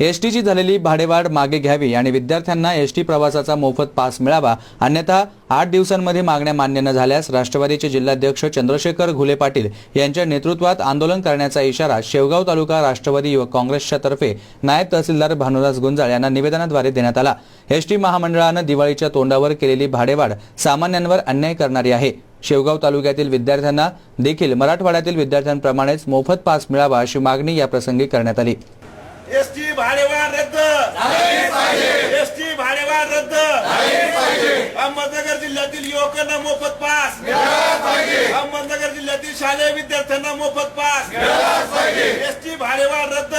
S टीची झालेली भाडेवाढ मागे घ्यावी आणि विद्यार्थ्यांना एस टी प्रवासाचा मोफत पास मिळावा अन्यथा आठ दिवसांमध्ये मागण्या मान्य न झाल्यास राष्ट्रवादीचे जिल्हाध्यक्ष चंद्रशेखर घुले पाटील यांच्या नेतृत्वात आंदोलन करण्याचा इशारा शेवगाव तालुका राष्ट्रवादी युवक काँग्रेसच्या तर्फे नायब तहसीलदार भानुदास गुंजाळ यांना निवेदनाद्वारे देण्यात आला. एस टी महामंडळानं दिवाळीच्या तोंडावर केलेली भाडेवाढ सामान्यांवर अन्याय करणारी आहे. शेवगाव तालुक्यातील विद्यार्थ्यांना देखील मराठवाड्यातील विद्यार्थ्यांप्रमाणेच मोफत पास मिळावा अशी मागणी याप्रसंगी करण्यात आली. एसटी भाडेवाढ रद्द. एसटी भाडेवाढ रद्द. अहमदनगर जिल्ह्यातील युवकांना मोफत पास. अहमदनगर जिल्ह्यातील शालेय विद्यार्थ्यांना मोफत पास. एसटी भाडेवाढ रद्द.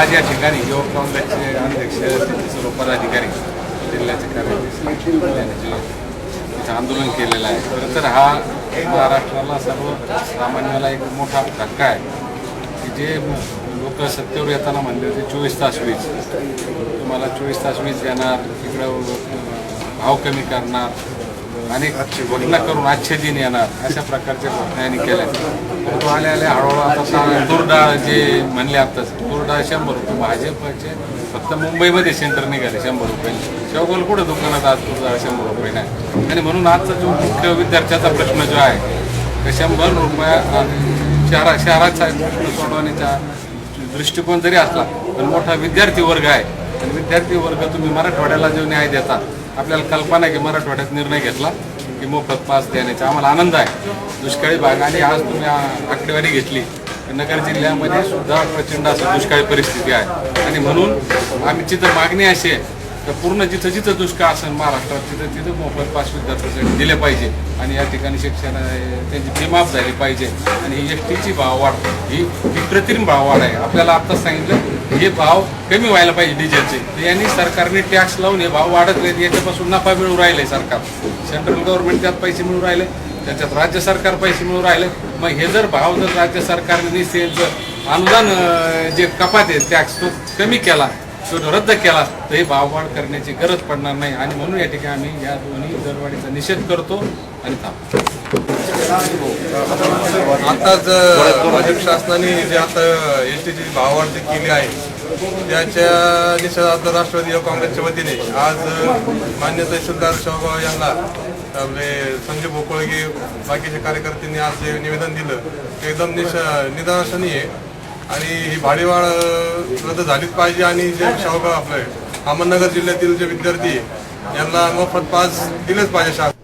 आज या ठिकाणी युवक काँग्रेसचे अध्यक्ष सर्व पदाधिकारी जिल्ह्याचे कार्याध्यक्ष आंदोलन केलेलं आहे. खरं तर हा महाराष्ट्राला सर्व सामान्याला एक मोठा धक्का आहे. की जे लोक सत्तेवर येताना म्हणले होते चोवीस तास वीज. तुम्हाला चोवीस तास वीज देणार तिकडं भाव कमी करणार अनेक घोषणा करून आजचे दिन येणार अशा प्रकारच्या घोषणा यांनी केल्या परंतु आल्या आल्या हळूहळू आता तुरडाळ जे म्हणले आताच तुरडाळ शंभर रुपये भाजपचे फक्त मुंबईमध्ये सेंटर निघाले शंभर रुपये. शेवगाल कुठं दुकानात आज तुरडाळ शंभर रुपये नाही? आणि म्हणून आजचा जो मुख्य विद्यार्थ्याचा प्रश्न जो आहे शंभर रुपया शहरा शहराचा सोडवण्याचा दृष्टिकोन जरी असला पण मोठा विद्यार्थी वर्ग आहे. आणि विद्यार्थी वर्ग तुम्ही मराठवाड्याला जो न्याय देता आपल्याला कल्पना आहे की मराठवाड्यात निर्णय घेतला की मोफत पास देण्याचा आम्हाला आनंद आहे. दुष्काळी भाग आणि आज तुम्ही आकडेवारी घेतली नगर जिल्ह्यामध्ये सुद्धा प्रचंड असं दुष्काळी परिस्थिती आहे. आणि म्हणून आमची तर मागणी अशी आहे तर पूर्ण जिथं जिथं दुष्काळ असेल महाराष्ट्रात तिथं तिथं मोफत पाच विद्यार्थ्यांसाठी दिले पाहिजे. आणि या ठिकाणी शिक्षण त्यांची फी माफ झाली पाहिजे. आणि एस टीची भाववाढ ही ही कृत्रिम भाववाढ आहे. आपल्याला आत्ताच सांगितलं हे भाव कमी व्हायला पाहिजे डिझेलचे. यांनी सरकारने टॅक्स लावून हे भाव वाढत नाहीत याच्यापासून नफा मिळू राहिले सरकार. सेंट्रल गव्हर्नमेंट त्यात पैसे मिळू राहिले त्याच्यात राज्य सरकार पैसे मिळू राहिले. मग हे जर भाव जर राज्य सरकारने निश्चित अनुदान जे कपात आहे टॅक्स तो कमी केला तो रद्द केला तर हे भाववाढ करण्याची गरज पडणार नाही. आणि म्हणून या ठिकाणी आम्ही या दोन्ही दरवाढीचा निषेध करतो आणि थांबतो. आताच भाजप शासनाने जे आता एस टीची भाववाढ जी केली आहे त्याच्या निषेधार्थ राष्ट्रवादी युवक काँग्रेसच्या वतीने आज मान्य तहसीलदार शेवगाव यांना आपले संजय भोकळगे बाकीच्या कार्यकर्त्यांनी आज जे निवेदन दिलं ते एकदम निश निदर्शनीय आहे. आणि ही भाडेवाढ रद्द झालीच पाहिजे आणि जे शेवगाव आपलं अहमदनगर जिल्ह्यातील जे विद्यार्थी आहे, यांना मोफत पास दिलेच पाहिजे शासन